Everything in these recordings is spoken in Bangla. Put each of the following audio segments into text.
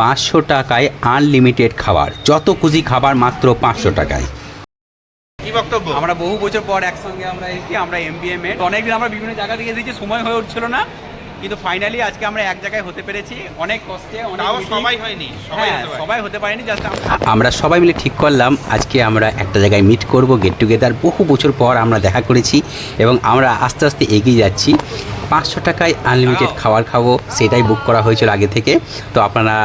পাঁচশো টাকায় আনলিমিটেড খাবার। যত খুশি খাবার মাত্র পাঁচশো টাকায়। কি বক্তব্য? আমরা বহু বছর পর একসঙ্গে আমরা এসেছি আমরা এমবিএম এ অনেকদিন আমরা বিভিন্ন জায়গা থেকে এসেছি সময় হয়ে উঠছিল না। কিন্তু ফাইনালি আজকে আমরা এক জায়গায় হতে পেরেছি। অনেক কষ্টে অনেক সবাই হয়নি সবাই হ্যাঁ হতে সবাই হতে পারেনি জাস্ট আমরা সবাই মিলে ঠিক করলাম। আজকে আমরা একটা জায়গায় মিট করব গেট টুগেদার বহু বছর পর আমরা দেখা করেছি এবং আমরা আস্তে আস্তে এগিয়ে যাচ্ছি। পাঁচশো টাকায় আনলিমিটেড খাবার খাব সেটাই বুক করা হয়েছিল আগে থেকে। তো আপনারা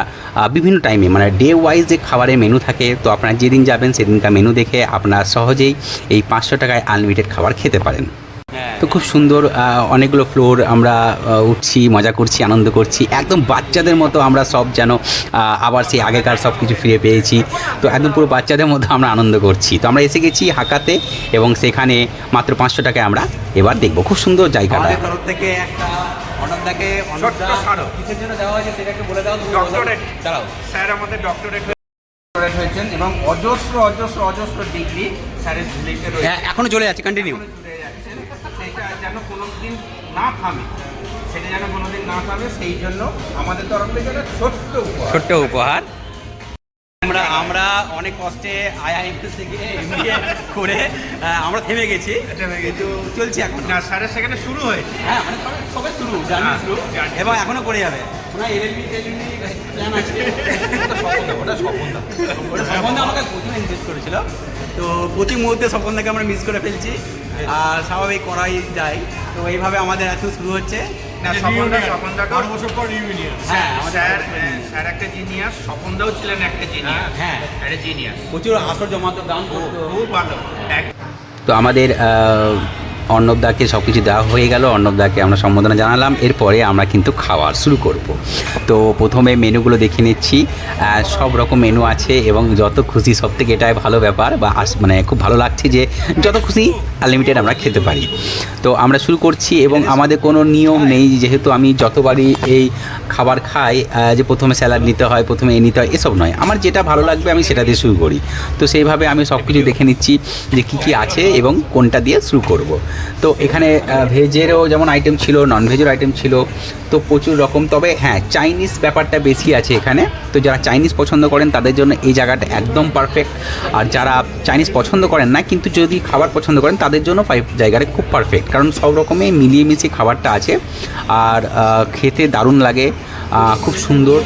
বিভিন্ন টাইমে মানে ডে ওয়াইজ যে খাবারের মেনু থাকে তো আপনারা যেদিন যাবেন সেদিনকার মেনু দেখে আপনারা সহজেই এই পাঁচশো টাকায় আনলিমিটেড খাবার খেতে পারেন। তো খুব সুন্দর অনেকগুলো ফ্লোর আমরা উঠছি মজা করছি আনন্দ করছি। একদম বাচ্চাদের মতো আমরা সব যেন আবার সেই আগেকার সব কিছু ফিরে পেয়েছি। তো একদম পুরো বাচ্চাদের মতো আমরা আনন্দ করছি। তো আমরা এসে গেছি হাকাতে এবং সেখানে মাত্র পাঁচশো টাকায় আমরা এবার দেখব। খুব সুন্দর জায়গাটা। আমাদের থেকে একটা অনদাকে ছোট্ট কিসের জন্য দেওয়া হয়েছে সেটা একটু বলে দাও তুমি দাঁড়াও। স্যার আমাদের ডক্টরেট ডক্টরেট হয়েছেন এবং অজস্র অজস্র অজস্র ডিগ্রি স্যারের ঝুলিতে রয়েছে হ্যাঁ, এখনও চলে যাচ্ছে কন্টিনিউ এখনও কোনো যেন কোনোদিন না থামে। সেটা যেন কোনোদিন না থামে সেই জন্য আমাদের তরফ থেকে একটা ছোট্ট উপহার। ছোট্ট উপহার। আমরা আমরা অনেক কষ্টে আইআইএমএস থেকে এমবিএ করে আমরা থেমে গেছি। কিন্তু চলছে এখন। না স্যারের সেখানে শুরু হয়েছে। হ্যাঁ মানে সবে শুরু জার্নি হ্যাঁ, শুরু। এবং এখনও করে যাবে। ওটা স্বপনদা ওটা আমাকে প্রচুর ইনভেস্ট করেছিল। তো প্রতি মুহূর্তে স্বপনদাকে আমরা মিস করে ফেলছি। আর স্বাভাবিক করাই যায়। তো এইভাবে আমাদের এত শুরু হচ্ছে। হ্যাঁ আমাদের স্যার একটা জিনিয়াস স্বপনদাও ছিলেন একটা জিনিয়াস হ্যাঁ। একটা জিনিয়াস প্রচুর আসর জমাতো দাম খুব ভালো। তো আমাদের আহ, অর্ণবদাকে সব কিছু দেওয়া হয়ে গেল অর্ণবদাকে আমরা সম্বোধনা জানালাম, এরপরে আমরা কিন্তু খাওয়ার শুরু করব। তো প্রথমে মেনুগুলো দেখে নিচ্ছি সব রকম মেনু আছে এবং যত খুশি সব থেকে এটাই ভালো ব্যাপার বা মানে খুব ভালো লাগছে যে যত খুশি আনলিমিটেড আমরা খেতে পারি। তো আমরা শুরু করছি এবং আমাদের কোনো নিয়ম নেই যেহেতু আমি যতবারই এই খাবার খাই যে প্রথমে স্যালাড নিতে হয় প্রথমে এ নিতে হয় এসব নয়। আমার যেটা ভালো লাগবে আমি সেটা দিয়ে শুরু করি। তো সেইভাবে আমি সব কিছু দেখে নিচ্ছি যে কী কী আছে এবং কোনটা দিয়ে শুরু করব। তো এখানে ভেজেরও যেমন আইটেম ছিল নন ভেজের আইটেম ছিল তো প্রচুর রকম। তবে হ্যাঁ চাইনিজ ব্যাপারটা বেশি আছে এখানে। তো যারা চাইনিজ পছন্দ করেন তাদের জন্য এই জায়গাটা একদম পারফেক্ট আর যারা চাইনিজ পছন্দ করেন না কিন্তু যদি খাবার পছন্দ করেন তাদের জন্য পাই- জায়গাটা খুব পারফেক্ট কারণ সব রকমই মিলিয়ে মিশিয়ে খাবারটা আছে। আর খেতে দারুণ লাগে খুব সুন্দর।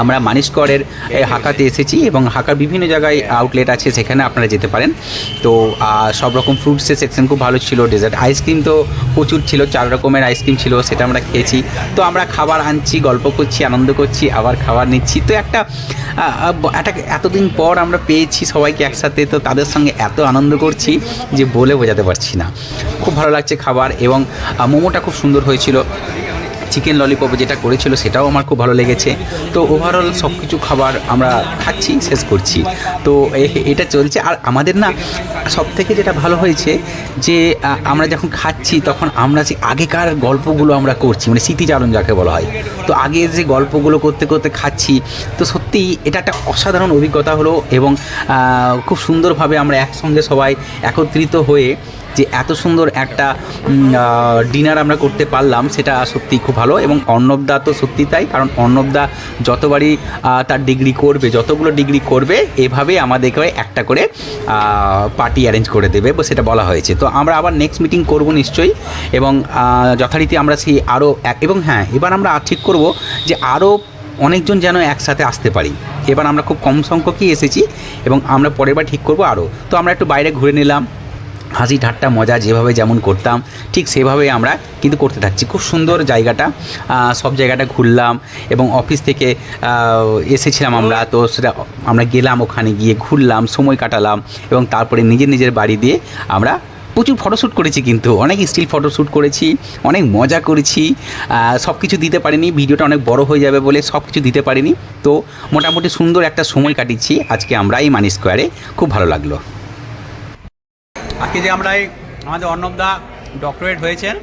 আমরা মানিসকরের এই হাকাতে এসেছি এবং হাকার বিভিন্ন জায়গায় আউটলেট আছে, সেখানে আপনারা যেতে পারেন। তো সব রকম ফ্রুটসের সেকশন খুব ভালো ছিল ডেজার্ট আইসক্রিম তো প্রচুর ছিল, চার রকমের আইসক্রিম ছিল, সেটা আমরা খেয়েছি। তো আমরা খাবার আনছি, গল্প করছি, আনন্দ করছি, আবার খাবার নিচ্ছি। তো একটা একটা এতদিন পর আমরা পেয়েছি সবাইকে একসাথে, তো তাদের সঙ্গে এত আনন্দ করছি যে বলে বোঝাতে পারছি না। খুব ভালো লাগছে খাবার এবং মোমোটা খুব সুন্দর হয়েছিল। চিকেন ললিপপ যেটা করেছিল সেটাও আমার খুব ভালো লেগেছে। তো ওভারঅল সব কিছু খাবার আমরা খাচ্ছি, শেষ করছি। তো এটা চলছে। আর আমাদের না সব থেকে যেটা ভালো হয়েছে যে আমরা যখন খাচ্ছি তখন আমরা যে আগেকার গল্পগুলো আমরা করছি মানে স্মৃতিচারণ যাকে বলা হয়, তো আগে যে গল্পগুলো করতে করতে খাচ্ছি, তো সত্যি এটা একটা অসাধারণ অভিজ্ঞতা হলো এবং খুব সুন্দরভাবে আমরা একসঙ্গে সবাই একত্রিত হয়ে যে এত সুন্দর একটা ডিনার আমরা করতে পারলাম, সেটা সত্যি খুব ভালো এবং অর্ণবদা তো সত্যি তাই, কারণ অর্ণবদা যতবারই তার ডিগ্রি করবে, যতগুলো ডিগ্রি করবে, এভাবে আমাদেরকে একটা করে পার্টি অ্যারেঞ্জ করে দেবে সেটা বলা হয়েছে। তো আমরা আবার নেক্সট মিটিং করব নিশ্চয়ই, এবং যথারীতি আমরা সেই আরও এবং হ্যাঁ এবার আমরা ঠিক করব যে আরও অনেকজন যেন একসাথে আসতে পারি। এবার আমরা খুব কম সংখ্যকই এসেছি, এবং আমরা পরের বার ঠিক করব আরও তো আমরা একটু বাইরে ঘুরে নিলাম। হাসি ঠাট্টা, মজা যেভাবে যেমন করতাম, ঠিক সেভাবে আমরা কিন্তু করতে থাকছি। খুব সুন্দর জায়গাটা সব জায়গাটা ঘুরলাম এবং অফিস থেকে এসেছিলাম আমরা, তো সেটা, আমরা গেলাম ওখানে গিয়ে ঘুরলাম, সময় কাটালাম এবং তারপরে নিজের নিজের বাড়ি দিয়ে আমরা প্রচুর ফটোশ্যুট করেছি কিন্তু। অনেক স্টিল ফটোশ্যুট করেছি, অনেক মজা করেছি সব কিছু দিতে পারিনি, ভিডিওটা অনেক বড় হয়ে যাবে বলে সব কিছু দিতে পারিনি। তো মোটামুটি সুন্দর একটা সময় কাটিয়েছি, আজকে আমরা এই মানি স্কোয়ারে। খুব ভালো লাগল। আজকে যে আমরা এই আমাদের অর্ণবদা ডক্টরেট হয়েছেন,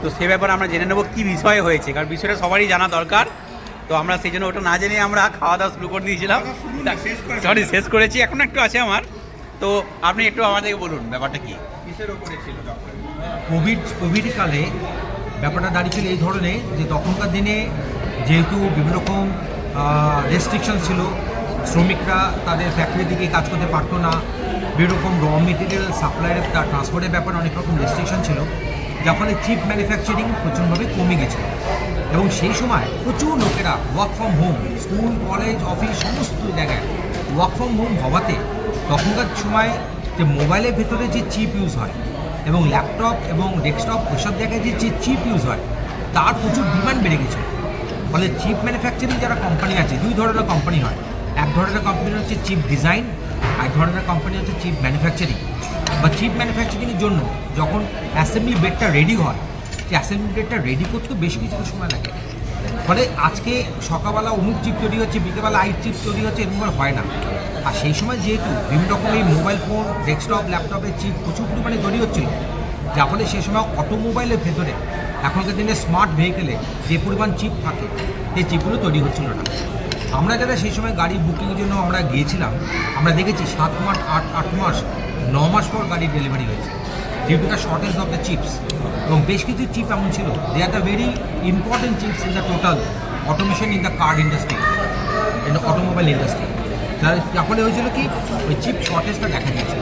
তো সে ব্যাপারে আমরা জেনে নেব কী বিষয়ে হয়েছে, কারণ বিষয়টা সবারই জানা দরকার। তো আমরা সেই জন্য ওটা না জেনে আমরা খাওয়া দাওয়া শুরু করে দিয়েছিলাম। সরি শেষ করেছি, এখন একটু আছে আমার। তো আপনি একটু আমাদেরকে বলুন, ব্যাপারটা কি? কিসের উপরে ছিল কোভিড কোভিড কালে ব্যাপারটা দাঁড়িয়েছিল এই ধরনের যে তখনকার দিনে যেহেতু বিভিন্ন রকম রেস্ট্রিকশন ছিল, শ্রমিকরা তাদের ফ্যাক্টরি দিকে কাজ করতে পারতো না বিভিন্ন রকম র মেটেরিয়াল সাপ্লাইয়ের তার ট্রান্সপোর্টের ব্যাপারে অনেক রকম রেস্ট্রিকশন ছিল, যার ফলে চিপ ম্যানুফ্যাকচারিং প্রচুরভাবে কমে গেছে এবং সেই সময় প্রচুর লোকেরা work from home school college office সমস্ত জায়গায় ওয়ার্ক ফ্রম হোম হওয়াতে তখনকার সময় যে মোবাইলের ভেতরে যে চিপ ইউজ হয় এবং ল্যাপটপ এবং ডেস্কটপ ওইসব জায়গায় যে যে চিপ ইউজ হয়, তার প্রচুর ডিমান্ড বেড়ে গেছে। ফলে চিপ ম্যানুফ্যাকচারিং যারা কোম্পানি আছে, দুই ধরনের কোম্পানি হয়। এক ধরনের কোম্পানি হচ্ছে চিপ ডিজাইন এক ধরনের কোম্পানি হচ্ছে চিপ ম্যানুফ্যাকচারিং বা চিপ ম্যানুফ্যাকচারিংয়ের জন্য যখন অ্যাসেম্বলি বেডটা রেডি হয়, সেই অ্যাসেম্বলি বেডটা রেডি করতে বেশ কিছু সময় লাগে। ফলে আজকে সকালবেলা অমুক চিপ তৈরি হচ্ছে, বিকেলবেলা আই চিপ তৈরি হচ্ছে, এরকম হয় না। আর সেই সময় যেহেতু বিভিন্ন রকম এই মোবাইল ফোন ডেস্কটপ ল্যাপটপের চিপ প্রচুর পরিমাণে তৈরি হচ্ছিল, যার ফলে সেই সময় অটোমোবাইলের ভেতরে এখনকার দিনে স্মার্ট ভেহিকেলে যে পরিমাণ চিপ থাকে, সেই চিপগুলো তৈরি হচ্ছিল না। আমরা যারা সেই সময় গাড়ি বুকিংয়ের জন্য আমরা গিয়েছিলাম, আমরা দেখেছি সাত মাস, আট আট মাস, ন মাস পর গাড়ির ডেলিভারি হয়েছে। Due to the shortage of the chips এবং বেশ কিছু চিপ এমন ছিল they are the very important chips in the total automation in the car industry in automobile industry যার ফলে হয়েছিল কি, ওই চিপ শর্টেজটা দেখা দিয়েছিল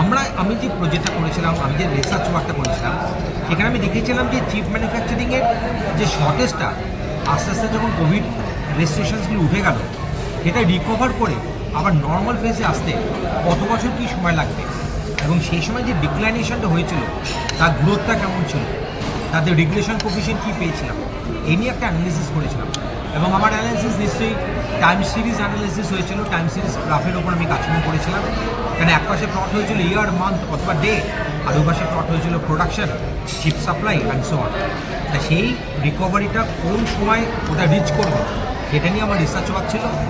আমরা, আমি যে প্রজেক্টটা করেছিলাম, আমি যে রিসার্চ ওয়ার্কটা করেছিলাম, সেখানে আমি দেখেছিলাম যে চিপ ম্যানুফ্যাকচারিংয়ের যে শর্টেজটা আস্তে আস্তে যখন কোভিড রেস্ট্রিকশনসগুলো উঠে গেল। সেটা রিকভার করে আবার নর্মাল ফেজে আসতে কত বছর কী সময় লাগবে? এবং সেই সময় যে ডিক্লাইনেশনটা হয়েছিল, তার গ্রোথটা কেমন ছিল? তাদের রেগুলেশন কোফিশিয়েন্ট কী পেয়েছিলাম? এই নিয়ে একটা অ্যানালিসিস করেছিলাম। এবং আমার অ্যানালিসিস নিশ্চয়ই টাইম সিরিজ অ্যানালিসিস হয়েছিল। টাইম সিরিজ গ্রাফের ওপর আমি কাজকর্ম করেছিলাম। কারণ এক পাশে প্লট হয়েছিল ইয়ার মান্থ অথবা ডে আর ওই পাশে প্লট হয়েছিল production chip supply and so on তা সেই রিকভারিটা কোন সময় ওটা রিচ করবে? সেটা নিয়ে আমার রিসার্চ ওয়ার্ক